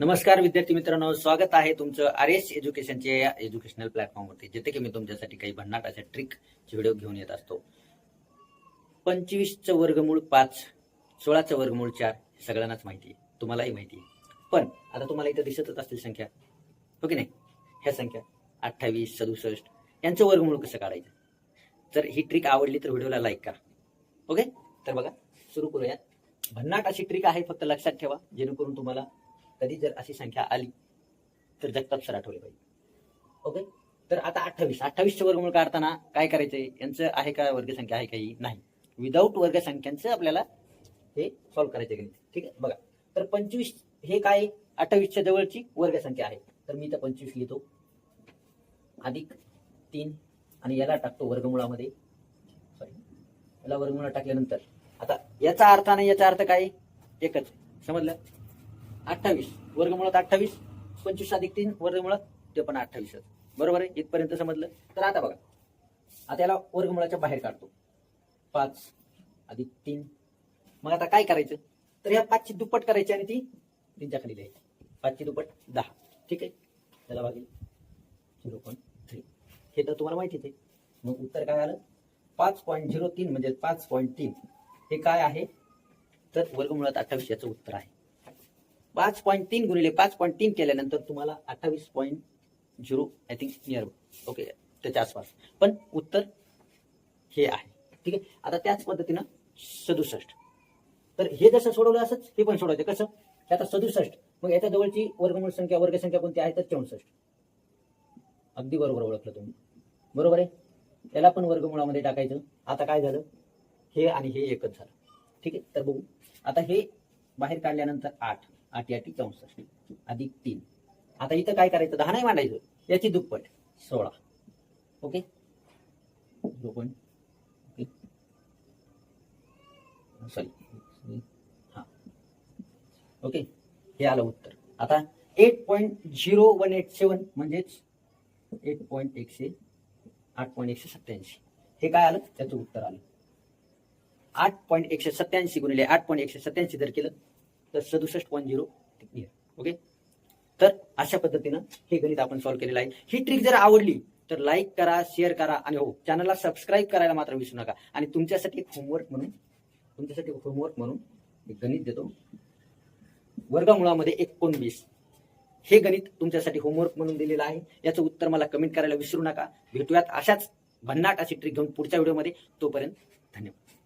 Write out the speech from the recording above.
नमस्कार विद्यार्थी मित्रांनो. स्वागत आहे तुमचं आर एस एज्युकेशनच्या या एज्युकेशनल प्लॅटफॉर्मवरती जिथे की मी तुमच्यासाठी काही भन्नाट अशा ट्रिकचे व्हिडिओ घेऊन येत असतो. पंचवीसचं वर्गमूळ पाच सोळाचं वर्गमूळ चार सगळ्यांनाच माहिती आहे. तुम्हालाही माहिती आहे. पण आता तुम्हाला इथं दिसतच असतील संख्या. हो की नाही? ह्या संख्या अठ्ठावीस सदुसष्ट यांचं वर्गमूळ कसं काढायचं? तर ही ट्रिक आवडली तर व्हिडिओला लाईक करा. ओके? तर बघा सुरू करूयात भन्नाट अशी ट्रिक आहे फक्त लक्षात ठेवा. जेणेकरून तुम्हाला कधी जर अशी संख्या आली तर जगतात सर आठवले पाहिजे. ओके तर आता अठ्ठावीस. अठ्ठावीसचं वर्गमूळ काढताना काय करायचंय? यांचं आहे का वर्गसंख्या आहे काही नाही. विदाऊट वर्गसंख्यांचं आपल्याला हे सॉल्व्ह करायचे गणित. ठीक आहे? बघा. तर पंचवीस हे काय? अठ्ठावीसच्या जवळची वर्गसंख्या आहे. तर मी तर पंचवीस लिहितो. अधिक तीन. आणि याला टाकतो वर्गमुळामध्ये. सॉरी याला वर्गमुळात टाकल्यानंतर. आता याचा अर्थ आणि याचा अर्थ काय? एकच. समजलं? अठ्ठावीस. वर्गमुळात अठ्ठावीस पंचवीस अधिक तीन वर्गमुळात ते पण अठ्ठावीसच. बरोबर आहे? इथपर्यंत समजलं? तर आता बघा. आता याला वर्गमुळाच्या बाहेर काढतो. पाच अधिक तीन. मग आता काय करायचं? तर या पाचची दुप्पट करायची आणि ती तीनच्या खाली लिहायची. पाचची दुप्पट दहा. ठीक आहे? त्याला बाकी झिरो पॉईंट थ्री हे तर तुम्हाला माहितीच आहे. मग उत्तर काय आलं? पाच पॉईंट झिरो तीन म्हणजे पाच पॉईंट तीन. हे काय आहे? तर वर्गमुळात अठ्ठावीस याचं उत्तर आहे. पाच पॉईंट तीन गुणिले पाच पॉईंट तीन केल्यानंतर तुम्हाला अठ्ठावीस point zero I think near okay त्याच्या आसपास. पण उत्तर हे आहे. ठीक आहे? आता त्याच पद्धतीनं सदुसष्ट. तर हे जसं सोडवलं असंच हे पण सोडवायचं. कसं? हे आता सदुसष्ट. मग याच्या जवळची वर्गमूळ संख्या वर्गसंख्या कोणती आहे? तर चौसष्ट. अगदी बरोबर ओळखलं तुम्ही. बरोबर आहे? त्याला पण वर्गमुळामध्ये टाकायचं. आता काय झालं? हे आणि हे एकच झालं. ठीक आहे? तर बघू. आता हे बाहेर काढल्यानंतर आठ. आठ या चौसष्ट अधिक तीन. आता इथं काय करायचं? दहा नाही मांडायचं. याची दुप्पट. सोळा. Okay? Zero point okay? Sorry. हा. ओके? हे आलं उत्तर. आता eight point zero one eight seven म्हणजेच एट पॉईंट एकशे आठ पॉईंट एकशे सत्याऐंशी हे काय आलं? त्याचं उत्तर आलं. आठ पॉईंट एकशे सत्याऐंशी गुणिले आठ पॉईंट एकशे सत्याऐंशी जर केलं तर सदुसष्ट पॉईंट झिरो ओके तर अशा पद्धतीनं हे गणित आपण सॉल्व्ह केलेलं आहे. ही ट्रिक जर आवडली तर लाईक करा शेअर करा आणि हो चॅनलला सबस्क्राईब करायला मात्र विसरू नका. आणि तुमच्यासाठी एक होमवर्क म्हणून तुमच्यासाठी होमवर्क म्हणून एक गणित देतो. वर्गमुळामध्ये एकोणवीस. हे गणित तुमच्यासाठी होमवर्क म्हणून दिलेलं आहे. याचं उत्तर मला कमेंट करायला विसरू नका. भेटूयात अशाच भन्नाट अशी ट्रिक घेऊन पुढच्या व्हिडिओमध्ये तोपर्यंत धन्यवाद.